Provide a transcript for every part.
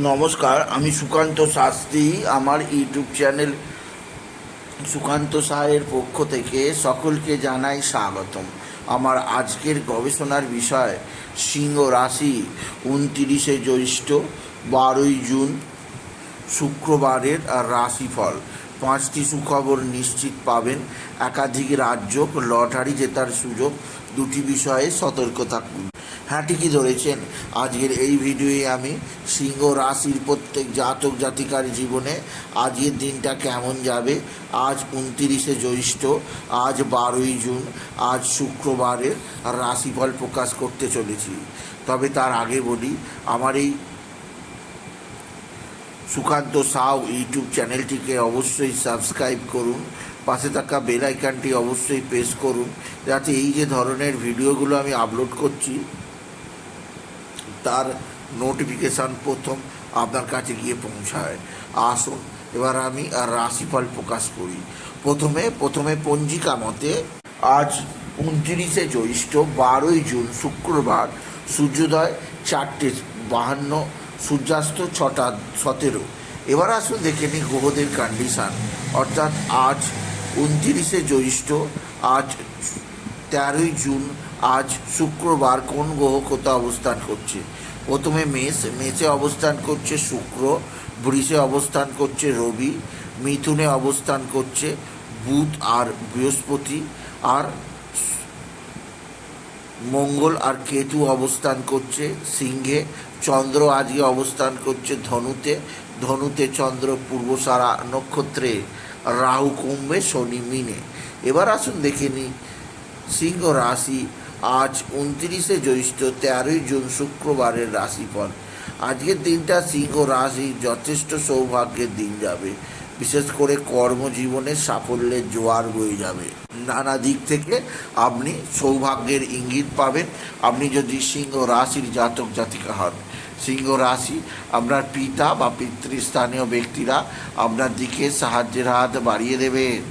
নমস্কার, আমি সুকান্ত শাস্ত্রী। আমার ইউটিউব চ্যানেল সুকান্ত সাহের পক্ষ থেকে সকলকে জানাই স্বাগতম। আমার আজকের গবেষণার বিষয়, সিংহ রাশি উনতিরিশে জ্যৈষ্ঠ, বারোই জুন, শুক্রবারের রাশিফল। পাঁচটি সুখবর নিশ্চিত পাবেন। একাধিক রাজ্য লটারি জেতার সুযোগ। দুটি বিষয়ে সতর্ক থাকুন। হ্যাঁ ঠিকই ধরেছেন। আজকের এই ভিডিওয়ে আমি সিংহ রাশির প্রত্যেক জাতক জাতিকার জীবনে আজকের দিনটা কেমন যাবে? আজ উনতিরিশে জ্যৈষ্ঠ, আজ বারোই জুন, আজ শুক্রবারের রাশিফল প্রকাশ করতে চলেছি। তবে তার আগে বলি, আমার এই সুকান্ত সাউ ইউটিউব চ্যানেলটিকে অবশ্যই সাবস্ক্রাইব করুন, পাশে থাকা বেল আইকনটি অবশ্যই প্রেস করুন, যাতে এই যে ধরনের ভিডিওগুলো আমি আপলোড করছি তার নোটিফিকেশান প্রথম আপনার কাছে গিয়ে পৌঁছায়। আসুন, এবার আমি আর রাশিফল প্রকাশ করি। প্রথমে প্রথমে পঞ্জিকা মতে, আজ উনত্রিশে জ্যৈষ্ঠ বারোই জুন শুক্রবার, সূর্যোদয় চারটে বাহান্ন, সূর্যাস্ত ছটা সতেরো। এবার আসুন দেখে নিই গ্রহদের কন্ডিশান অর্থাৎ আজ উনত্রিশে জ্যৈষ্ঠ, আজ তেরোই জুন আজ শুক্রবার কোন গ্রহ কোথাও অবস্থান করছে? প্রথমে মেষ, মেষে অবস্থান করছে শুক্র, বৃষে অবস্থান করছে রবি, মিথুনে অবস্থান করছে বুধ আর বৃহস্পতি, আর মঙ্গল আর কেতু অবস্থান করছে সিংহে, চন্দ্র আজকে অবস্থান করছে ধনুতে ধনুতে চন্দ্র পূর্বসারা নক্ষত্রে, রাহু কুম্ভে, শনি মিনে। এবার আসুন দেখে নিই, সিংহ রাশি আজ উনত্রিশে জ্যৈষ্ঠ তেরোই জুন শুক্রবারের রাশিফল। আজকের দিনটা সিংহ রাশি যথেষ্ট সৌভাগ্যের দিন যাবে। বিশেষ করে কর্মজীবনে সাফল্যের জোয়ার বয়ে যাবে। নানা দিক থেকে আপনি সৌভাগ্যের ইঙ্গিত পাবেন। আপনি যদি সিংহ রাশির জাতক জাতিকা হন, সিংহ রাশি আপনার পিতা বা পিতৃস্থানীয় ব্যক্তিরা আপনার দিকে সাহায্যের হাত বাড়িয়ে দেবেন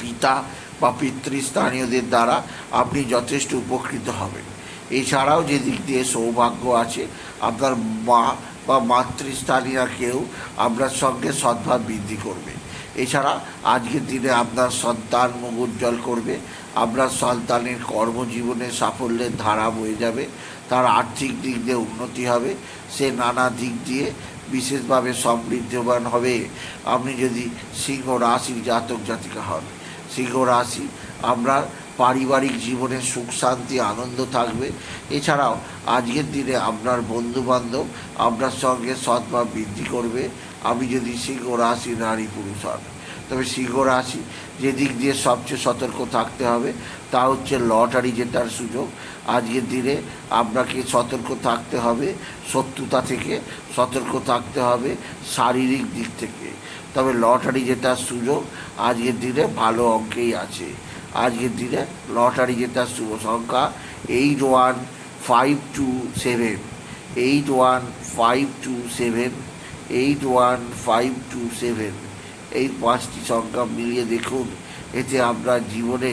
পিতা বা পিতৃস্থানীয়দের দ্বারা আপনি যথেষ্ট উপকৃত হবেন। এছাড়াও যে দিক দিয়ে সৌভাগ্য আছে, আপনার মা বা মাতৃস্থানীয় কেউ আপনার সঙ্গে সদ্ভাব বৃদ্ধি করবে। এছাড়া আজকের দিনে আপনার সন্তান মুখ উজ্জ্বল করবে, আপনার সন্তানের কর্মজীবনে সাফল্যের ধারা বয়ে যাবে, তার আর্থিক দিক দিয়ে উন্নতি হবে, সে নানা দিক দিয়ে বিশেষভাবে সমৃদ্ধবান হবে। আপনি যদি সিংহ রাশির জাতক জাতিকা হন সিংহ রাশি আমরা পারিবারিক জীবনে সুখ, শান্তি, আনন্দ থাকবে। এছাড়াও আজকের দিনে আপনার বন্ধুবান্ধব আপনার সঙ্গে সদ্ভাব বৃদ্ধি করবে। আমি যদি সিংহ রাশি নারী পুরুষ হন তবে সিংহ রাশি যে দিক দিয়ে সবচেয়ে সতর্ক থাকতে হবে, তা হচ্ছে লটারি জেতার সুযোগ। আজকের দিনে আপনাকে সতর্ক থাকতে হবে, শত্রুতা থেকে সতর্ক থাকতে হবে, শারীরিক দিক থেকে। তবে লটারি জেতার সুযোগ আজকের দিনে ভালো অঙ্কেই আছে। আজকের দিনে লটারি জেতার শুভ সংখ্যা eight one five two seven eight one five two seven eight one five two seven এই পাঁচটি সংখ্যা মিলিয়ে দেখুন, এতে আপনার জীবনে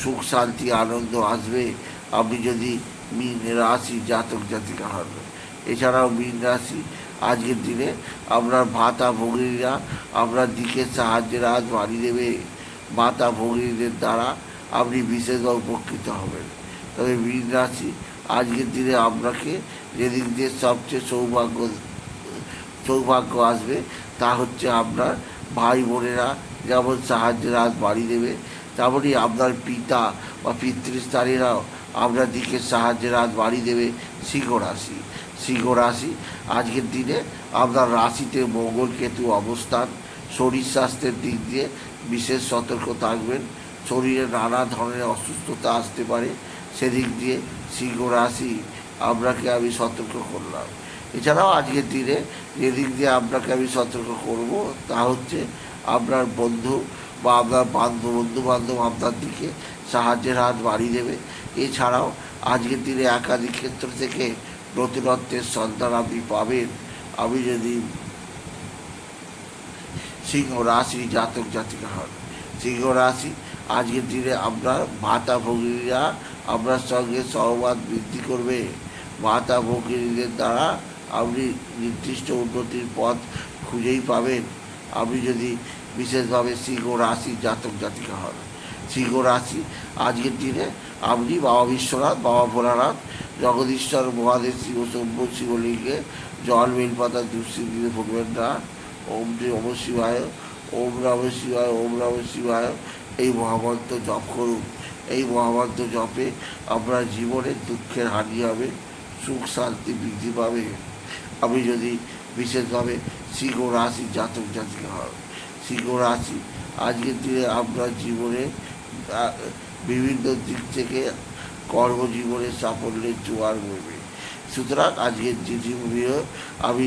সুখ, শান্তি, আনন্দ আসবে। আপনি যদি মীন রাশি জাতক জাতিকা হন, এছাড়াও মীন রাশি আজকের দিনে আপনার ভাতা ভগিনীরা আপনার দিকে সাহায্যের হাত বাড়িয়ে দেবে মাতা ভগিনীদের দ্বারা আপনি বিশেষভাবে উপকৃত হবেন। তবে মীন রাশি, আজকের দিনে আপনাকে যেদিক দিয়ে সবচেয়ে সৌভাগ্য সৌভাগ্য আসবে তা হচ্ছে আপনার ভাই বোনেরা যেমন সাহায্যের হাত বাড়িয়ে দেবে তেমনই আপনার পিতা বা পিতৃস্থানীরাও আপনার দিকে সাহায্যের হাত বাড়িয়ে দেবে সিংহ রাশি। সিংহ রাশি। আজকের দিনে আপনার রাশিতে মঙ্গল কেতু অবস্থান, শরীর স্বাস্থ্যের দিক দিয়ে বিশেষ সতর্ক থাকবেন। শরীরে নানা ধরনের অসুস্থতা আসতে পারে। সেদিক দিয়ে সিংহ রাশি আপনাকে আমি সতর্ক করলাম। এছাড়াও আজকের দিনে যেদিক দিয়ে আপনাকে আমি সতর্ক করব তা হচ্ছে আপনার বন্ধু বা আপনার বান্ধব বন্ধু বান্ধব আপনার দিকে সাহায্যের হাত বাড়িয়ে দেবে। এছাড়াও আজকের দিনে একাধিক ক্ষেত্র থেকে নতুনত্বের সন্তান আপনি পাবেন। আমি যদি সিংহ রাশি জাতক জাতিকা হন, সিংহ রাশি আজকের দিনে আপনার ভাতা ভগিনীরা আপনার সঙ্গে সহবাদ বৃদ্ধি করবে। ভাতা ভগিনীদের দ্বারা আপনি নির্দিষ্ট উন্নতির পথ খুঁজেই পাবেন। আপনি যদি বিশেষভাবে সিংহ রাশি জাতক জাতিকা হন, সিংহ রাশি আজকের দিনে আপনি বাবা বিশ্বনাথ, বাবা ভোলানাথ জগদীশ্বর মহাদেব শিব সভ্য শিবলিঙ্গে জল বেলপাতা দুশ্চিত দিতে ভুলবেন না ওম নম শিবায়, ওম নম শিবায়, ওম নম শিবায়। এই মহামন্ত্র জপ করুন। এই মহামন্ত্র জপে আপনার জীবনে দুঃখের হানি হবে, সুখ শান্তি বৃদ্ধি পাবে। আমি যদি বিশেষভাবে সিংহ রাশি জাতক জাতিকা হন সিংহ রাশি আজকের দিনে আপনার জীবনে বিভিন্ন দিক থেকে কর্মজীবনে সাফল্যের জোয়ার বইবে। সুতরাং আজকের যে আমি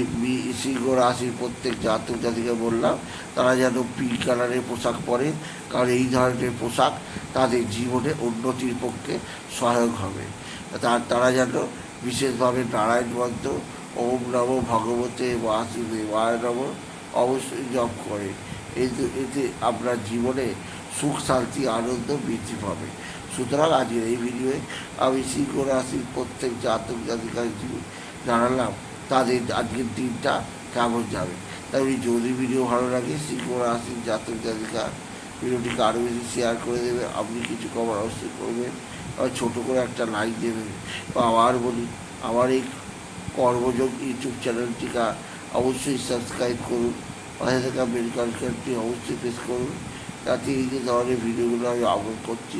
সিংহ রাশির প্রত্যেক জাতক জাতিকে বললাম, তারা যেন পিঙ্ক কালারের পোশাক পরে, কারণ এই ধরনের পোশাক তাদের জীবনে উন্নতির পক্ষে সহায়ক হবে। তার তারা যেন বিশেষভাবে নারায়ণ মন্ত্র, ওম নম ভগবতে বাসুদেবায় নম, অবশ্যই জপ করে। এতে আপনার জীবনে সুখ, শান্তি, আনন্দ বৃদ্ধি পাবে। সুতরাং আজকের এই ভিডিওয়ে আমি সিংহ রাশির প্রত্যেক জাতক জাতিকার জানালাম তাদের আজকের দিনটা কেমন যাবে। তাই যদি ভিডিও ভালো লাগে সিংহ রাশির জাতক জাতিকা ভিডিওটিকে আরও বেশি শেয়ার করে দেবে। আপনি কিছু কমার অবশ্যই করবেন। আর ছোটো করে একটা লাইক দেবেন। তো আবার বলি, আমার এই কর্মযোগ ইউটিউব চ্যানেলটিকে অবশ্যই সাবস্ক্রাইব করুন। পাশে থাকা বেল আইকনটি অবশ্যই প্রেস করুন। যাতে এই যে ধরনের ভিডিওগুলো আমি আপলোড করছি